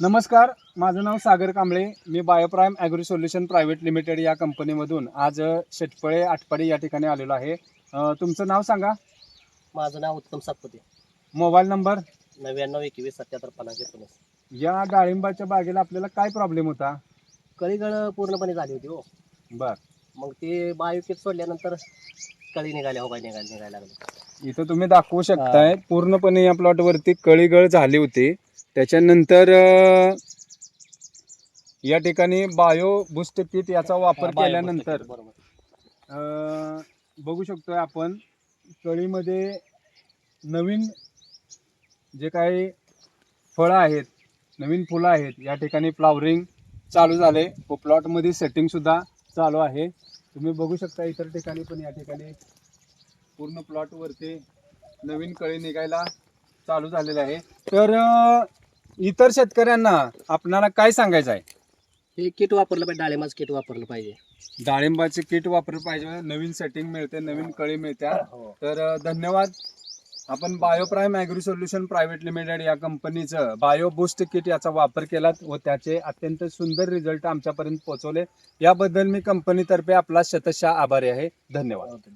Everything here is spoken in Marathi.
नमस्कार माझं नाव सागर कांबळे. मी Bioprime Agri Solution Private Limited या कंपनीमधून आज अ, शेटपळे आटपाडी या ठिकाणी आलेलो आहे. अ, तुमचं नाव सांगा. माझं नाव उत्तम सातपुते. Mobile number? नव्याण्णव एकवीस सत्याहत्तर पन्नास एकोणीस. या डाळिंबाच्या बागेला आपल्याला काय प्रॉब्लेम होता? कळीगळ पूर्णपणे झाली होती हो. बर. मग ते बायोकिट सोडल्यानंतर कळी निघाल्या हो काय निघायला निघायला लागले इथं तुम्ही दाखवू शकताय पूर्णपणे या प्लॉटवरती कळीगळ झाली होती. त्याच्यानंतर या ठिकाणी बायो बुस्ट किट याचा वापर केल्यानंतर बघू शकतोय आपण कळीमध्ये नवीन जे काही फळं आहेत नवीन फुलं आहेत या ठिकाणी फ्लावरिंग चालू झाले. व प्लॉटमध्ये सेटिंगसुद्धा चालू आहे. तुम्ही बघू शकता इतर ठिकाणी पण या ठिकाणी पूर्ण प्लॉटवरती नवीन कळी निघायला चालू झालेले आहे. तर इतर शेतकऱ्यांना आपणाला काय सांगायचं आहे? हे किट वापरलं पाहिजे डाळिंबाचं किट वापरलं पाहिजे. डाळिंबाचे किट वापरलं पाहिजे नवीन सेटिंग मिळते नवीन कळी मिळत्या. हो. तर अ, धन्यवाद. आपण Bioprime Agri Solution Private Limited या कंपनीचं बायो बूस्ट किट याचा वापर केला व त्याचे अत्यंत सुंदर रिझल्ट आमच्यापर्यंत पोहोचवले. याबद्दल मी कंपनीतर्फे आपला शतशः आभारी आहे. धन्यवाद.